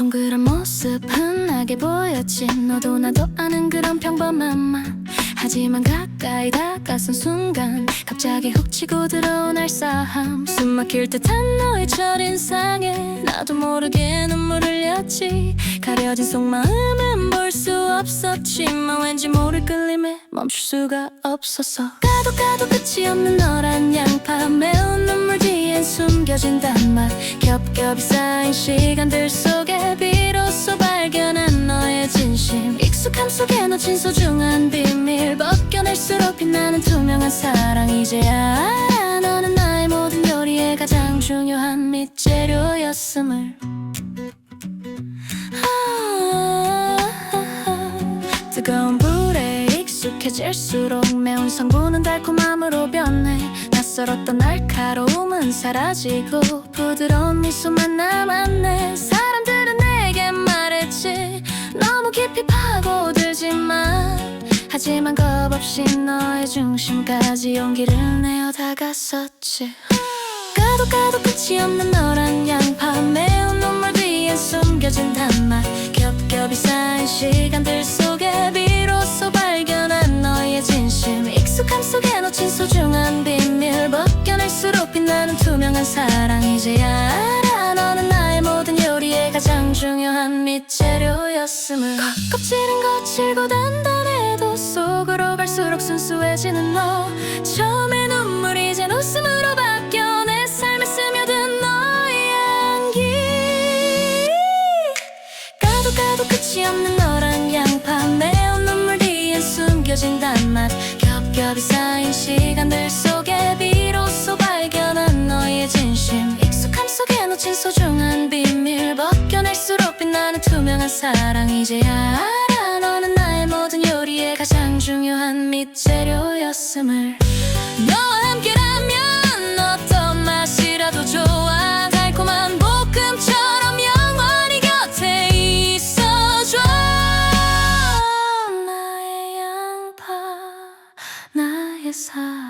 동그란 모습 흔하게 보였지. 너도 나도 아는 그런 평범한 맛. 하지만 가까이 다가선 순간 갑자기 훅 치고 들어온 알싸함. 숨 막힐 듯한 너의 첫인상에 나도 모르게 눈물 흘렸지. 가려진 속마음은 볼 수 없었지만 왠지 모를 끌림에 멈출 수가 없었어 가도 가도 끝이 없는 너란 양파 매운 눈물 뒤 엔 숨겨진 단맛 겹겹이 쌓인 시간들 속에 비로소 발견한 너의 진심. 익숙함 속에 놓친 소중한 비밀. 벗겨낼수록 빛나는 투명한 사랑. 이제야 너는 나의 모든 요리에 가장 중요한 밑재료였음을. 아, 뜨거운 불에 익숙해질수록 매운 성분은 달콤함으로 변해 낯설었던 날카로움은 사라지고 부드러운 미소만 남았네. 사람들은 내게 말했지. 너무 깊이 파고들지만. 하지만 겁없이 너의 중심까지 용기를 내어 다가섰지. 가도 가도 끝이 없는 너란 양파. 매운 눈물 뒤에 숨겨진 단맛. 겹겹이 쌓인 시간들 속 놓친 소중한 비밀 벗겨낼수록 빛나는 투명한 사랑 이제야 알아 너는 나의 모든 요리에 가장 중요한 밑재료였음을. 껍질은 거칠고 단단해도 속으로 갈수록 순수해지는 너. 처음에 눈물이 이젠 웃음으로 바뀌어 내 삶에 스며든 너의 향기. 가도 가도 끝이 없는 너란 양파. 매운 눈물 뒤엔 숨겨진 단맛 겹겹이 쌓인 시간들 속에 비로소 발견한 너의 진심. 익숙함 속에 놓친 소중한 비밀. 벗겨낼수록 빛나는 투명한 사랑. 이제야 알아 너는 나의 모든 요리에 가장 중요한 밑재료였음을 kiss her.